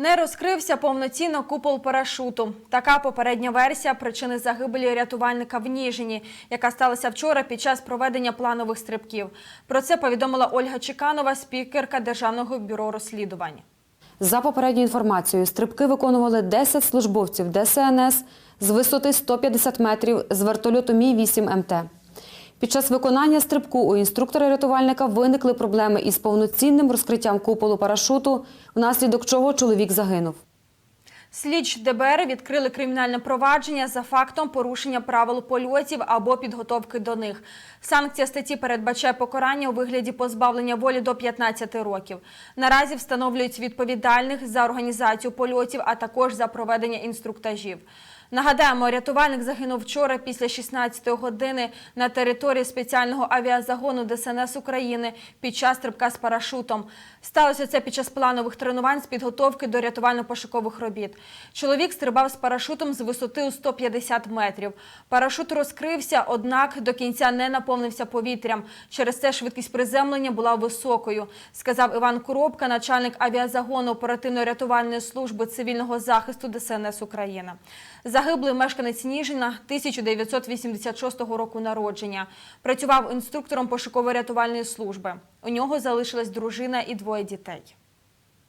Не розкрився повноцінно купол парашуту. Така попередня версія причини загибелі рятувальника в Ніжині, яка сталася вчора під час проведення планових стрибків. Про це повідомила Ольга Чеканова, спікерка Державного бюро розслідувань. За попередньою інформацією, стрибки виконували 10 службовців ДСНС з висоти 150 метрів з вертольоту Мі-8 МТ. Під час виконання стрибку у інструктора-рятувальника виникли проблеми із повноцінним розкриттям куполу парашуту, внаслідок чого чоловік загинув. Слідч ДБР відкрили кримінальне провадження за фактом порушення правил польотів або підготовки до них. Санкція статті передбачає покарання у вигляді позбавлення волі до 15 років. Наразі встановлюють відповідальних за організацію польотів, а також за проведення інструктажів. Нагадаємо, рятувальник загинув вчора після 16-ї години на території спеціального авіазагону ДСНС України під час стрибка з парашутом. Сталося це під час планових тренувань з підготовки до рятувально-пошукових робіт. Чоловік стрибав з парашутом з висоти у 150 метрів. Парашут розкрився, однак до кінця не наповнився повітрям. Через це швидкість приземлення була високою, сказав Іван Коробка, начальник авіазагону оперативно-рятувальної служби цивільного захисту ДСНС України. Загиблий мешканець Ніжина 1986 року народження. Працював інструктором пошуково-рятувальної служби. У нього залишилась дружина і двоє дітей.